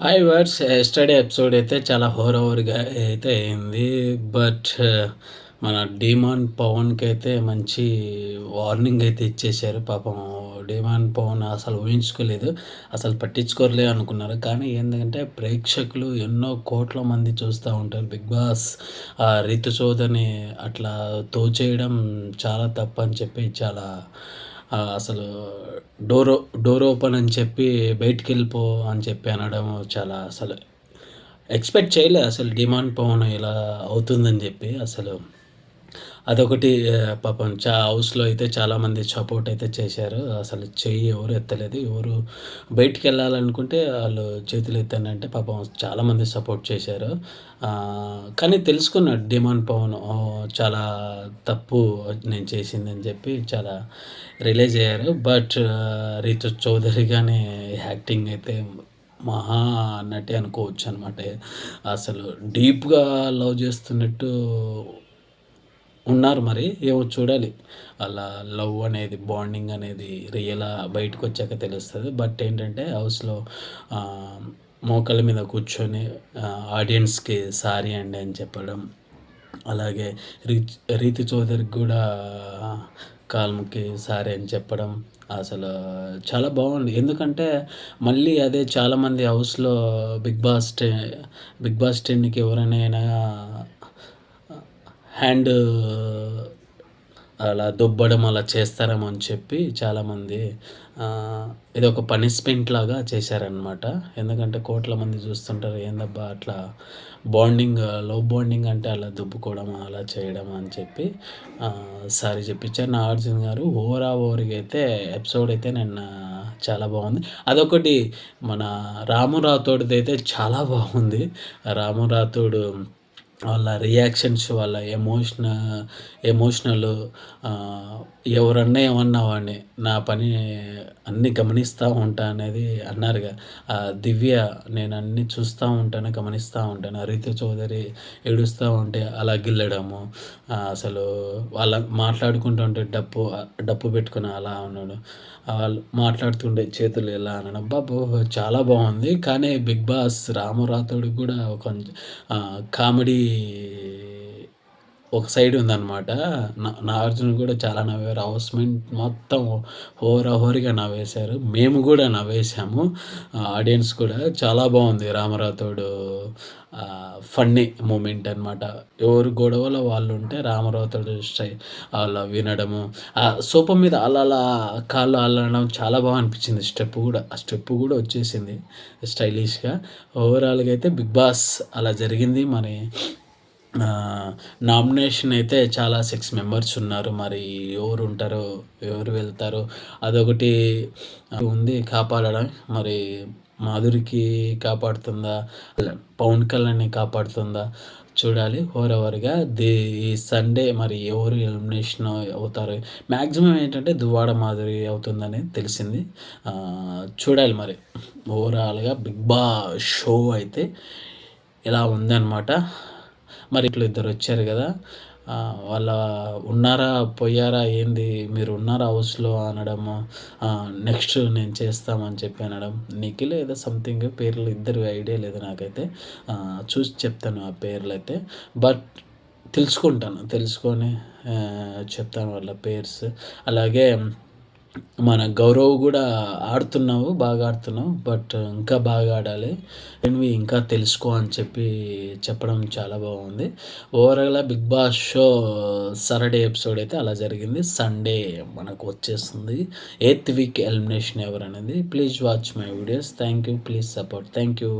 I words yesterday episode అయితే చాలా హోర్ ఓవర్గా అయితే అయింది. బట్ eh, మన డీమాన్ పవన్కి అయితే మంచి వార్నింగ్ అయితే ఇచ్చేసారు పాపం డీమాన్ పవన్ అసలు ఊహించుకోలేదు. అసలు పట్టించుకోరలే అనుకున్నారు. కానీ ఏంటంటే ప్రేక్షకులు ఎన్నో కోట్ల మంది చూస్తూ ఉంటారు. బిగ్ బాస్ ఆ రీతి చోదని అట్లా తోచేయడం చాలా తప్పు అని చెప్పి చాలా అసలు డోర్ డోర్ ఓపెన్ అని చెప్పి బయటికి వెళ్ళిపో అని చెప్పి అనడం చాలా అసలు ఎక్స్పెక్ట్ చేయలే. అసలు డిమాండ్ పవన్ ఇలా అవుతుందని చెప్పి అసలు అదొకటి పాపం చా హౌస్లో అయితే చాలామంది సపోర్ట్ అయితే చేశారు. అసలు చెయ్యి ఎవరు ఎత్తలేదు. ఎవరు బయటికి వెళ్ళాలనుకుంటే వాళ్ళు చేతులు ఎత్తానంటే పాపం చాలామంది సపోర్ట్ చేశారు. కానీ తెలుసుకున్నాడు డిమాండ్ పవన్ చాలా తప్పు నేను చేసిందని చెప్పి చాలా రిలీజ్ అయ్యారు. బట్ రీతు చౌదరి కానీ యాక్టింగ్ అయితే మహా అన్నట్టే అనుకోవచ్చు అనమాట అసలు డీప్గా లవ్ చేస్తున్నట్టు ఉన్నారు మరి ఏమో చూడాలి. అలా లవ్ అనేది బాండింగ్ అనేది రియల్ బయటకు వచ్చాక తెలుస్తుంది. బట్ ఏంటంటే హౌస్లో మోకాళ్ళ మీద కూర్చొని ఆడియన్స్కి సారీ అండి అని చెప్పడం అలాగే రీతి రీతి చౌదరికి కూడా కాల్ముకి సారీ అని చెప్పడం అసలు చాలా బాగుంది. ఎందుకంటే మళ్ళీ అదే చాలామంది హౌస్లో బిగ్ బాస్ బిగ్ బాస్ టెన్కి ఎవరైనా హ్యాండ్ అలా దొబ్బడం అలా చేస్తారేమో అని చెప్పి చాలామంది ఇది ఒక పనిష్మెంట్ లాగా చేశారనమాట ఎందుకంటే కోట్ల మంది చూస్తుంటారు ఏందబ్బా అట్లా బాండింగ్ లవ్ బాండింగ్ అంటే అలా దుబ్బుకోవడం అలా చేయడం అని చెప్పి సారీ చెప్పించారు. నాగార్జున గారు ఓవరా ఓవర్గా అయితే ఎపిసోడ్ అయితే నిన్న చాలా బాగుంది. అదొకటి మన రాము రాథోడ్ది అయితే చాలా బాగుంది. రాము రాథోడు వాళ్ళ రియాక్షన్స్ వాళ్ళ ఎమోషన ఎమోషనల్ ఎవరన్నా ఏమన్నా వాడిని నా పని అన్నీ గమనిస్తూ ఉంటా అనేది అన్నారుగా. దివ్య నేను అన్నీ చూస్తూ ఉంటాను గమనిస్తూ ఉంటాను. రీతు చౌదరి ఏడుస్తూ ఉంటే అలా గిల్లడము. అసలు వాళ్ళ మాట్లాడుకుంటూ ఉంటే డప్పు డప్పు పెట్టుకుని అలా ఉన్నాడు. వాళ్ళు మాట్లాడుతుండే చేతులు ఎలా అనడం. బాబు చాలా బాగుంది. కానీ బిగ్ బాస్ రాము కూడా కొంచెం కామెడీ que ఒక సైడ్ ఉందన్నమాట. నా నాగార్జున కూడా చాలా నవ్వారు. హౌస్మెంట్ మొత్తం హోరాహోరిగా నవ్వేశారు. మేము కూడా నవ్వేశాము. ఆడియన్స్ కూడా చాలా బాగుంది రామరాథోడు ఫన్నీ మూమెంట్ అనమాట ఎవరు గొడవలో వాళ్ళు ఉంటే రామరాథోడు స్టై అలా వినడము ఆ సోపం మీద అలా అలా కాళ్ళు అల్లడం చాలా బాగా అనిపించింది. స్టెప్ కూడా ఆ స్టెప్ కూడా వచ్చేసింది స్టైలిష్గా. ఓవరాల్గా అయితే బిగ్ బాస్ అలా జరిగింది. మరి నామినేషన్ అయితే చాలా సిక్స్ మెంబర్స్ ఉన్నారు. మరి ఎవరు ఉంటారో ఎవరు వెళ్తారో అదొకటి ఉంది కాపాడడం. మరి మాధురికి కాపాడుతుందా? పవన్ కళ్యాణ్ని కాపాడుతుందా? చూడాలి. ఓవరవరిగా ది ఈ సండే మరి ఎవరు ఎలిమినేషన్ అవుతారు. మ్యాక్సిమం ఏంటంటే దువ్వాడ మాధురి అవుతుందని తెలిసింది. చూడాలి మరి. ఓవరాల్గా బిగ్ బా షో అయితే ఇలా ఉందన్నమాట. మరి ఇట్లా ఇద్దరు వచ్చారు కదా వాళ్ళ ఉన్నారా పోయారా ఏంది మీరు ఉన్నారా హౌస్లో అనడము నెక్స్ట్ నేను చేస్తామని చెప్పి అనడం నిఖిల్ ఏదో సంథింగ్ పేర్లు ఇద్దరు ఐడియా లేదు నాకైతే. చూసి చెప్తాను ఆ పేర్లు అయితే. బట్ తెలుసుకుంటాను తెలుసుకొని చెప్తాను వాళ్ళ పేర్స్. అలాగే మన గౌరవ్ కూడా ఆడుతున్నావు బాగా ఆడుతున్నావు బట్ ఇంకా బాగా ఆడాలి. నువ్వు ఇంకా తెలుసుకో అని చెప్పి చెప్పడం చాలా బాగుంది. ఓవరాల్గా Bigg Boss show Saturday episode అయితే అలా జరిగింది. సండే మనకు వచ్చేస్తుంది. ఎయిత్ వీక్ ఎలిమినేషన్ ఎవరు అనేది please watch my videos thank you please support thank you